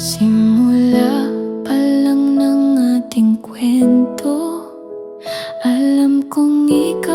Simula pa ng ating kwento Alam kong ikaw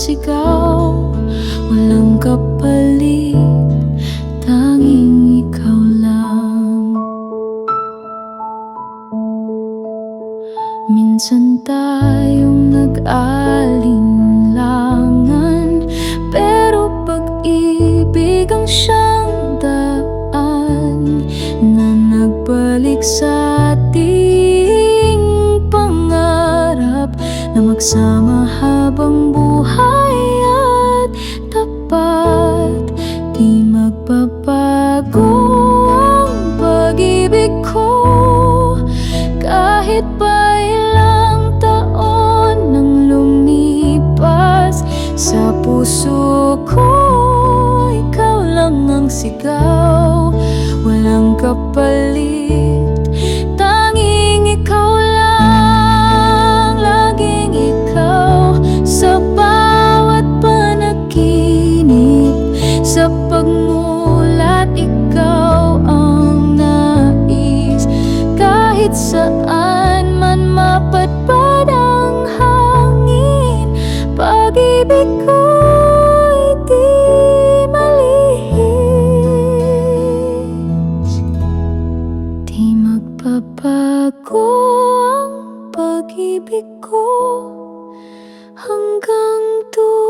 sigaw Walang kapalit Tanging ikaw lang. Minsan tayong nag-alinlangan Pero pag-ibig ang siyang daan Na nagbalik sa Na magsama habang buhay at tapat. Di magbabago ang pag-ibig ko. Kahit pa ilang taon nang lumipas Sa puso ko Ikaw lang ang sigaw. Walang kapalit saan man mapadpad ang hangin Pag-ibig ko'y di malihis. Di magbabago ang pag-ibig ko Hanggang dulo